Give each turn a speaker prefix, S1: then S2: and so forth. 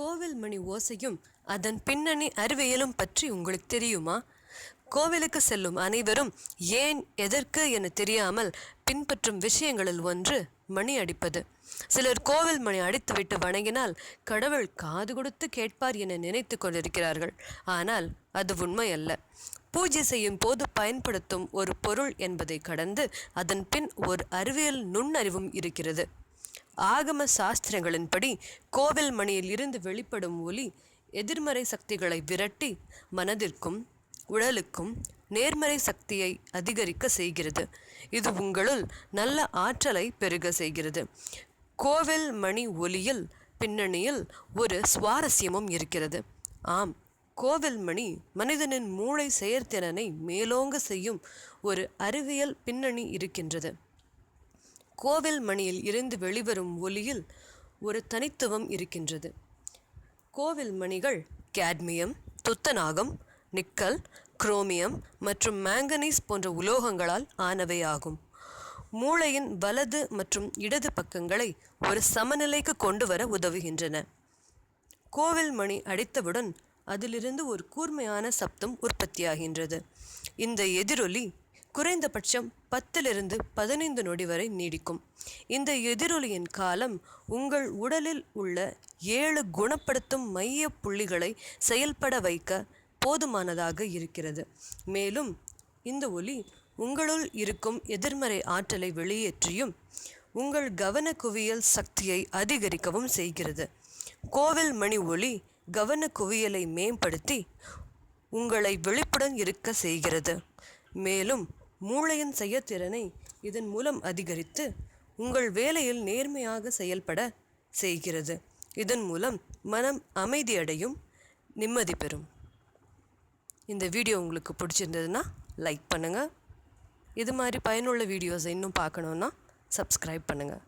S1: கோவில் மணி ஓசையும் அதன் பின்னணி அறிவியலும் பற்றி உங்களுக்கு தெரியுமா? கோவிலுக்கு செல்லும் அனைவரும் ஏன் எதற்கு என தெரியாமல் பின்பற்றும் விஷயங்களில் ஒன்று மணி அடிப்பது. சிலர் கோவில் மணி அடித்துவிட்டு வணங்கினால் கடவுள் காது கொடுத்து கேட்பார் என நினைத்து கொண்டிருக்கிறார்கள். ஆனால் அது உண்மை அல்ல. பூஜை செய்யும் போது பயன்படுத்தும் ஒரு பொருள் என்பதை கடந்து அதன் பின் ஒரு அறிவியல் நுண்ணறிவும் இருக்கிறது. ஆகம சாஸ்திரங்களின்படி கோவில் மணியில் இருந்து வெளிப்படும் ஒலி எதிர்மறை சக்திகளை விரட்டி மனதிற்கும் உடலுக்கும் நேர்மறை சக்தியை அதிகரிக்க செய்கிறது. இது உங்களுள் நல்ல ஆற்றலை பெருக செய்கிறது. கோவில் மணி ஒலியில் பின்னணியில் ஒரு சுவாரஸ்யமும் இருக்கிறது. ஆம் கோவில் மணி மனிதனின் மூளை செயற்திறனை மேலோங்க செய்யும் ஒரு அறிவியல் பின்னணி இருக்கின்றது. கோவில் மணியில் இருந்து வெளிவரும் ஒலியில் ஒரு தனித்துவம் இருக்கின்றது. கோவில் மணிகள் கேட்மியம் துத்தநாகம் நிக்கல் குரோமியம் மற்றும் மேங்கனீஸ் போன்ற உலோகங்களால் ஆனவை ஆகும். மூளையின் வலது மற்றும் இடது பக்கங்களை ஒரு சமநிலைக்கு கொண்டு வர உதவுகின்றன. கோவில் மணி அடித்தவுடன் அதிலிருந்து ஒரு கூர்மையான சப்தம் உற்பத்தியாகின்றது. இந்த எதிரொலி குறைந்தபட்சம் பத்திலிருந்து பதினைந்து நொடி வரை நீடிக்கும். இந்த எதிரொலியின் காலம் உங்கள் உடலில் உள்ள ஏழு குணப்படுத்தும் மைய புள்ளிகளை செயல்பட வைக்க போதுமானதாக இருக்கிறது. மேலும் இந்த ஒலி உங்களுள் இருக்கும் எதிர்மறை ஆற்றலை வெளியேற்றியும் உங்கள் கவன குவியல் சக்தியை அதிகரிக்கவும் செய்கிறது. கோவில் மணி ஒலி கவன குவியலை மேம்படுத்தி உங்களை விழிப்புடன் இருக்க செய்கிறது. மேலும் மூளையின் செயற்திறனை இதன் மூலம் அதிகரித்து உங்கள் வேலையில் நேர்மையாக செயல்பட செய்கிறது. இதன் மூலம் மனம் அமைதியடையும் நிம்மதி பெறும். இந்த வீடியோ உங்களுக்கு பிடிச்சிருந்ததுன்னா லைக் பண்ணுங்கள் இது மாதிரி பயனுள்ள வீடியோஸை இன்னும் பார்க்கணுன்னா சப்ஸ்கிரைப் பண்ணுங்கள்